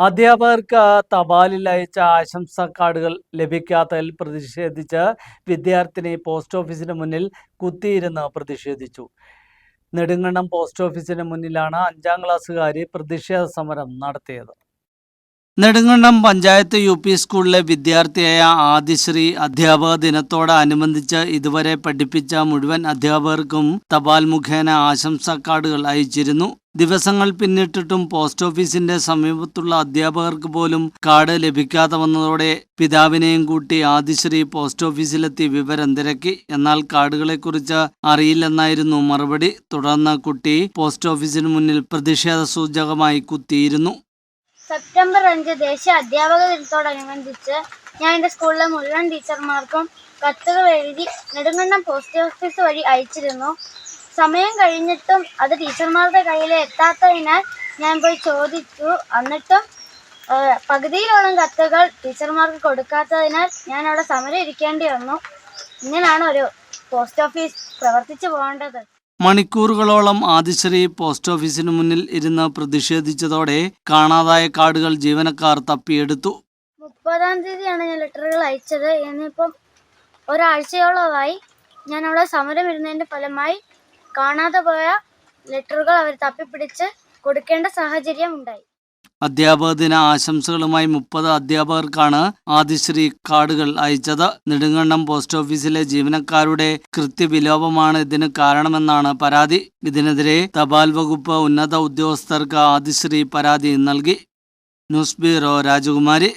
അധ്യാപകർക്ക് തപാലിൽ അയച്ച ആശംസാ കാർഡുകൾ ലഭിക്കാത്തതിൽ പ്രതിഷേധിച്ച് വിദ്യാർത്ഥിനി പോസ്റ്റ് ഓഫീസിന് മുന്നിൽ കുത്തിയിരുന്ന് പ്രതിഷേധിച്ചു. നെടുങ്കണ്ടം പോസ്റ്റ് ഓഫീസിന് മുന്നിലാണ് അഞ്ചാം ക്ലാസ്സുകാരി പ്രതിഷേധ സമരം നടത്തിയത്. നെടുങ്കണ്ടം പഞ്ചായത്ത് യു പി സ്കൂളിലെ വിദ്യാർത്ഥിയായ ആദിശ്രീ അധ്യാപക ദിനത്തോടനുബന്ധിച്ച് ഇതുവരെ പഠിപ്പിച്ച മുഴുവൻ അധ്യാപകർക്കും തപാൽ മുഖേന ആശംസാ കാർഡുകൾ അയച്ചിരുന്നു. ദിവസങ്ങൾ പിന്നിട്ടിട്ടും പോസ്റ്റ് ഓഫീസിന്റെ സമീപത്തുള്ള അധ്യാപകർക്ക് പോലും കാർഡ് ലഭിക്കാതെ വന്നതോടെ പിതാവിനെയും കൂട്ടി ആദിശ്രീ പോസ്റ്റ് ഓഫീസിലെത്തി വിവരം തിരക്കി. എന്നാൽ കാർഡുകളെക്കുറിച്ച് അറിയില്ലെന്നായിരുന്നു മറുപടി. തുടർന്ന് കുട്ടി പോസ്റ്റ് ഓഫീസിന് മുന്നിൽ പ്രതിഷേധ സൂചകമായി കുത്തിയിരുന്നു. സെപ്റ്റംബർ അഞ്ച് ദേശീയ അധ്യാപക ദിനത്തോടനുബന്ധിച്ച് ഞാൻ എന്റെ സ്കൂളിലെ മുഴുവൻ ടീച്ചർമാർക്കും കത്തുകൾ എഴുതി നെടുങ്കണ്ടം പോസ്റ്റ് ഓഫീസ് വഴി അയച്ചിരുന്നു. സമയം കഴിഞ്ഞിട്ടും അത് ടീച്ചർമാരുടെ കയ്യിൽ എത്താത്തതിനാൽ ഞാൻ പോയി ചോദിച്ചു. എന്നിട്ടും പകുതിയിലോളം കത്തുകൾ ടീച്ചർമാർക്ക് കൊടുക്കാത്തതിനാൽ ഞാൻ അവിടെ സമരം ഇരിക്കേണ്ടി വന്നു. ഇങ്ങനെയാണ് ഒരു പോസ്റ്റ് ഓഫീസ് പ്രവർത്തിച്ചു പോകേണ്ടത്. മണിക്കൂറുകളോളം ആദിശ്രീ പോസ്റ്റ് ഓഫീസിനു മുന്നിൽ ഇരുന്ന് പ്രതിഷേധിച്ചതോടെ കാണാതായ കാർഡുകൾ ജീവനക്കാർ തപ്പിയെടുത്തു. മുപ്പതാം തീയതിയാണ് ഞാൻ ലെറ്ററുകൾ അയച്ചത്. ഇന്നിപ്പം ഒരാഴ്ചയോളമായി ഞാൻ അവിടെ സമരം ഇരുന്നതിന്റെ ഫലമായി കാണാതെ പോയ ലെറ്ററുകൾ അവർ തപ്പിപ്പിടിച്ച് കൊടുക്കേണ്ട സാഹചര്യം ഉണ്ടായി. അധ്യാപക ദിന ആശംസകളുമായി മുപ്പത് അധ്യാപകർക്കാണ് ആദിശ്രീ കാർഡുകൾ അയച്ചത്. നെടുങ്കണ്ടം പോസ്റ്റ് ഓഫീസിലെ ജീവനക്കാരുടെ കൃത്യവിലോപമാണ് ഇതിന് കാരണമെന്നാണ് പരാതി. ഇതിനെതിരെ തപാൽ വകുപ്പ് ഉന്നത ഉദ്യോഗസ്ഥർക്ക് ആദിശ്രീ പരാതി നൽകി. ന്യൂസ് ബ്യൂറോ രാജകുമാരി.